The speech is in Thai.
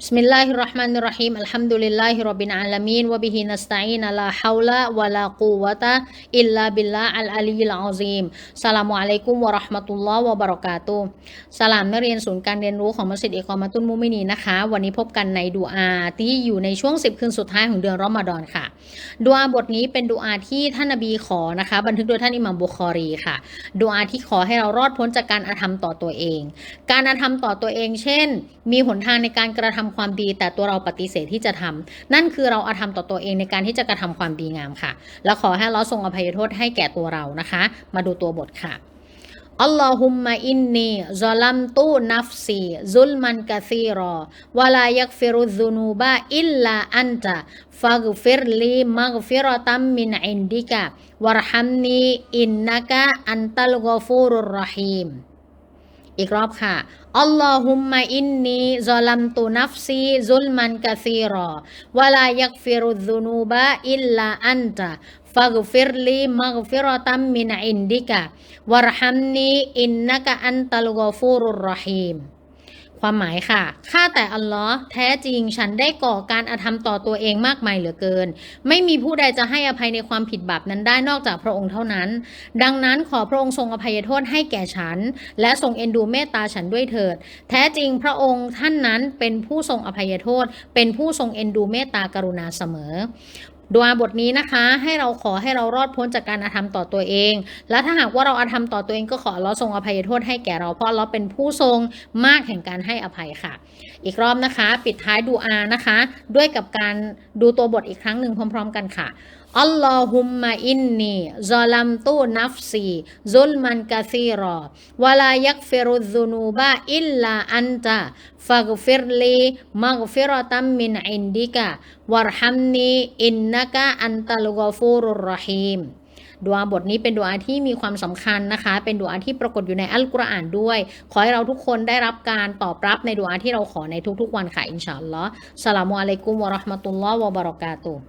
بسم الله الرحمن الرحيم الحمد لله رب العالمين وبه نستعين لا حول ولا قوة إلا بالله العلي العظيم สลามุอะลัยกุมวะราะห์มะตุลลอฮ์วะบะเราะกสลามนักเรียนศูนย์การเรียนรู้ของมัสยิดเอกอมาตุนมุมินีนะคะ วันนี้พบกันในดูอาที่อยู่ในช่วง 10 คืนสุดท้ายของเดือนรอมฎอนค่ะดูอาบทนี้เป็นดูอาที่ท่านนบีขอนะคะ บันทึกโดยท่านอิหม่ามบุคอรีค่ะดูอาที่ขอให้เรารอดพ้นจากการอาธรรมต่อตัวเอง การอาธรรมต่อตัวเอง เช่น มีหนทางในการกระทำความดี แต่ตัวเราปฏิเสธที่จะทำนั่นคือเราอาธรรมต่อตัวเองในการที่จะกระทำความดีงามค่ะ แล้วขอให้เราทรงอภัยโทษให้แก่ตัวเรานะคะ มาดูตัวบทค่ะอัลลอฮุมมะอินนีซอลัมตูนัฟซีซุลมันกะซีรอวะลายักฟิรุซุนูบะอิลลาอันตะฟักฟิรลีมักฟิรตัมมินอินดิกะวะรฮัมนีอินนักะอันตัลกอฟูรุรรฮีม อีกรอบค่ะอัลลอฮุมมาอินนีซอลัมตุนัฟซีซุลมันกะซีรอวะลายักฟิรุซุนูบะอิลลาอันตะฟักฟิรลีมักฟิรตัมมินอินดิกะวะรหัมนีอินนักะอันตัลกอฟูรุรรหีม ความหมายค่ะ ข้าแต่อัลลอฮ์แท้จริงฉันได้ก่อการอาธรรมต่อตัวเองมากมายเหลือเกิน ไม่มีผู้ใดจะให้อภัยในความผิดบาปนั้นได้นอกจากพระองค์เท่านั้น ดังนั้นขอพระองค์ทรงอภัยโทษให้แก่ฉัน และทรงเอ็นดูเมตตาฉันด้วยเถิด แท้จริงพระองค์ท่านนั้นเป็นผู้ทรงอภัยโทษ เป็นผู้ทรงเอ็นดูเมตตากรุณาเสมอ ดวงบทนี้นะคะ ให้เราขอให้เรารอดพ้นจากการอาธรรมต่อตัวเอง และถ้าหากว่าเราอาธรรมต่อตัวเองก็ขอเราทรงอภัยโทษให้แก่เราเพราะเราเป็นผู้ทรงมากแห่งการให้อภัยค่ะ อีกรอบนะคะ ปิดท้ายดูอานะคะ ด้วยกับการดูตัวบทอีกครั้งหนึ่งพร้อม ๆ กันค่ะ อัลลอฮุมมะอินนีซอลัมตูนัฟซีซุลมันกะซีรอวลายักฟิรุซุนูบะอิลลาอันตะฟักฟิรลีมักฟิรตัมมินอินดิกะวะรฮัมนีอินนักะอันตัลกอฟูรุรรฮีมดูอาบทนี้เป็นดูอาที่มีความสำคัญนะคะ เป็นดูอาที่ปรากฏอยู่ในอัลกุรอานด้วย ขอให้เราทุกคนได้รับการตอบรับในดูอาที่เราขอในทุกๆวันค่ะ อินชาอัลลอฮ์สลามุอะลัยกุมวะราะห์มะตุลลอฮ์วะบะเราะกาตุฮ์